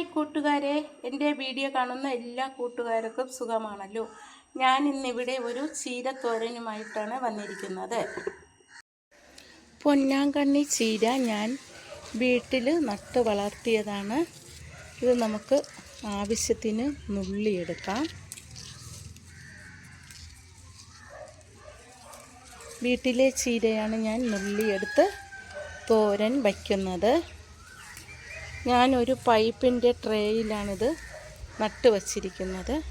Hi കൂട്ടുകാരെ. എന്റെ video കാണുന്ന എല്ലാ കൂട്ടുകാർക്കും സുഖമാണല്ലോ. ഞാൻ ഇന്നിവിടെ ഒരു ചീരത്തോരനുമായിട്ടാണ് വന്നിരിക്കുന്നത്. പൊന്നാങ്കണ്ണി ചീര ഞാൻ വീട്ടിൽ നട്ടു വളർത്തിയതാണ്. ഇത് നമുക്ക് ആവശ്യത്തിന് നുള്ളിയെടുക്കാം. വീട്ടിലെ ചീരയാണ് ഞാൻ നുള്ളിയെടുത്ത് തോരൻ വയ്ക്കുന്നത്. ഞാനൊരു പൈപ്പിന്റെ ട്രേയിലാണിത് നട്ട് വച്ചിരിക്കുന്നത്.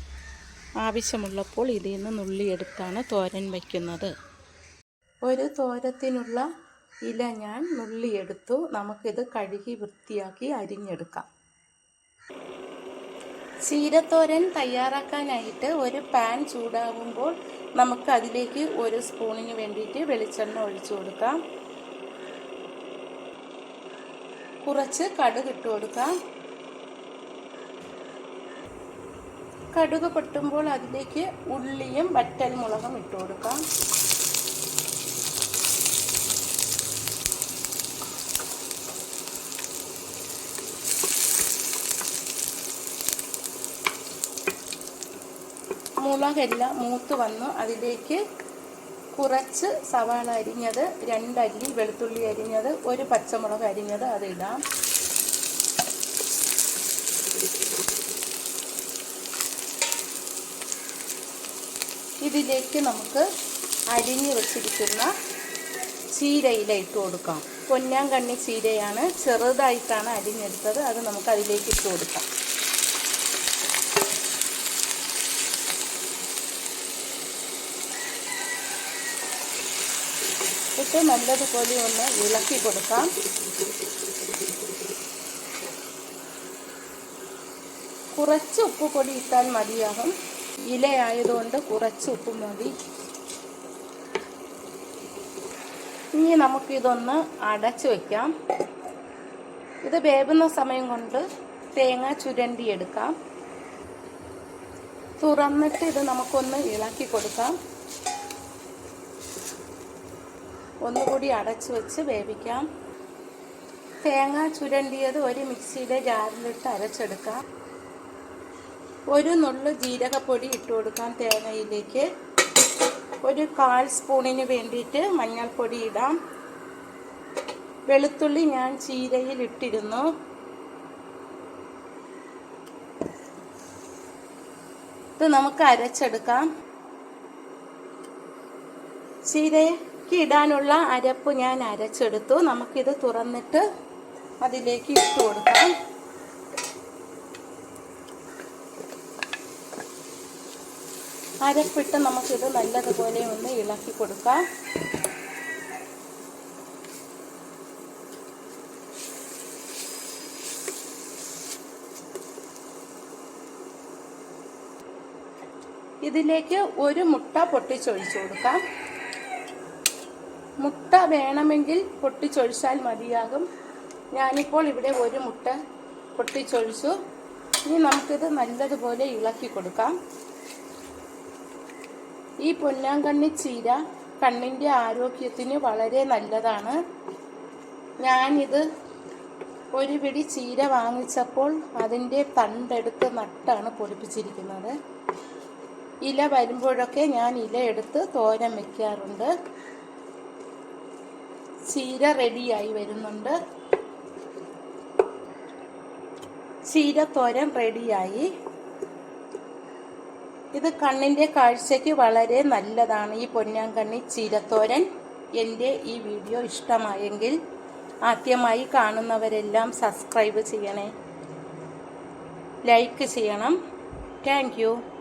ആവശ്യമുള്ളപ്പോൾ ഇതിൽ നിന്ന് നുള്ളിയെടുത്താണ് തോരൻ വയ്ക്കുന്നത്. ഒരു തോരത്തിനുള്ള ഇല ഞാൻ നുള്ളിയെടുത്തു. നമുക്കിത് കഴുകി വൃത്തിയാക്കി അരിഞ്ഞെടുക്കാം. ചീരത്തോരൻ തയ്യാറാക്കാനായിട്ട് ഒരു പാൻ ചൂടാകുമ്പോൾ നമുക്ക് അതിലേക്ക് ഒരു സ്പൂണിന് വേണ്ടിയിട്ട് വെളിച്ചെണ്ണ ഒഴിച്ചു കൊടുക്കാം. കുറച്ച് കടുക് ഇട്ട് കൊടുക്കാം കടുക് പൊട്ടുമ്പോൾ അതിലേക്ക് ഉള്ളിയും വറ്റൽ മുളകും ഇട്ട് കൊടുക്കാം മുളകെല്ലാം മൂത്ത് വന്നു അതിലേക്ക് കുറച്ച് സവാള അരിഞ്ഞത് രണ്ടല്ലി വെളുത്തുള്ളി അരിഞ്ഞത് ഒരു പച്ചമുളക് അരിഞ്ഞത് അതിടാം ഇതിലേക്ക് നമുക്ക് അരിഞ്ഞു വച്ചിരിക്കുന്ന ചീരയില ഇട്ട് കൊടുക്കാം. പൊന്നാങ്കണ്ണി ചീരയാണ് ചെറുതായിട്ടാണ് അരിഞ്ഞെടുത്തത്. അത് നമുക്ക് അതിലേക്ക് ഇട്ട് കൊടുക്കാം. ഇട്ട് നല്ലതുപോലെ ഒന്ന് ഇളക്കി കൊടുക്കാം. കുറച്ച് ഉപ്പ് പൊടി ഇട്ടാൽ മതിയാകും. ഇലയായതുകൊണ്ട് കുറച്ച് ഉപ്പ് മതി. ഇനി നമുക്കിതൊന്ന് അടച്ചു വയ്ക്കാം ഇത് വേവുന്ന സമയം കൊണ്ട് തേങ്ങ ചുരണ്ടി എടുക്കാം. തുറന്നിട്ട് ഇത് നമുക്കൊന്ന് ഇളക്കി കൊടുക്കാം. ഒന്നുകൂടി അടച്ചു വെച്ച് വേവിക്കാം. തേങ്ങ ചുരണ്ടിയത് ഒരു മിക്സിയുടെ ജാറിലിട്ട് അരച്ചെടുക്കാം. ഒരു നുള്ളു ജീരകപ്പൊടി ഇട്ട് കൊടുക്കാം തേങ്ങയിലേക്ക്. ഒരു കാൽ സ്പൂണിന് വേണ്ടിയിട്ട് മഞ്ഞൾപ്പൊടി ഇടാം. വെളുത്തുള്ളി ഞാൻ ചീരയിൽ ഇട്ടിരുന്നു. ഇത് നമുക്ക് അരച്ചെടുക്കാം. ചീരയ്ക്ക് ഇടാനുള്ള അരപ്പ് ഞാൻ അരച്ചെടുത്തു. നമുക്കിത് തുറന്നിട്ട് അതിലേക്ക് ഇട്ട് കൊടുക്കാം. അരപ്പിട്ട് നമുക്കിത് നല്ലതുപോലെ ഒന്ന് ഇളക്കി കൊടുക്കാം. ഇതിലേക്ക് ഒരു മുട്ട പൊട്ടിച്ചൊഴിച്ചു കൊടുക്കാം. മുട്ട വേണമെങ്കിൽ പൊട്ടിച്ചൊഴിച്ചാൽ മതിയാകും. ഞാനിപ്പോൾ ഇവിടെ ഒരു മുട്ട പൊട്ടിച്ചൊഴിച്ചു. ഇനി നമുക്കിത് നല്ലതുപോലെ ഇളക്കി കൊടുക്കാം. ഈ പൊന്നാങ്കണ്ണി ചീര കണ്ണിന്റെ ആരോഗ്യത്തിന് വളരെ നല്ലതാണ്. ഞാനിത് ഒരു പിടി ചീര വാങ്ങിച്ചപ്പോൾ അതിന്റെ തണ്ടെടുത്ത് നട്ടാണ് പൊടിപ്പിച്ചിരിക്കുന്നത്. ഇല വരുമ്പോഴൊക്കെ ഞാൻ ഇല എടുത്ത് തോരൻ വെക്കാറുണ്ട്. ചീര റെഡിയായി വരുന്നുണ്ട്. ചീര തോരൻ റെഡിയായി. ഇത് കണ്ണിന്റെ കാഴ്ചയ്ക്ക് വളരെ നല്ലതാണ് ഈ പൊന്നാങ്കണ്ണി ചീരത്തോരൻ. എന്റെ ഈ വീഡിയോ ഇഷ്ടമായെങ്കിൽ ആദ്യമായി കാണുന്നവരെല്ലാം സബ്സ്ക്രൈബ് ചെയ്യണേ. ലൈക്ക് ചെയ്യണം. താങ്ക്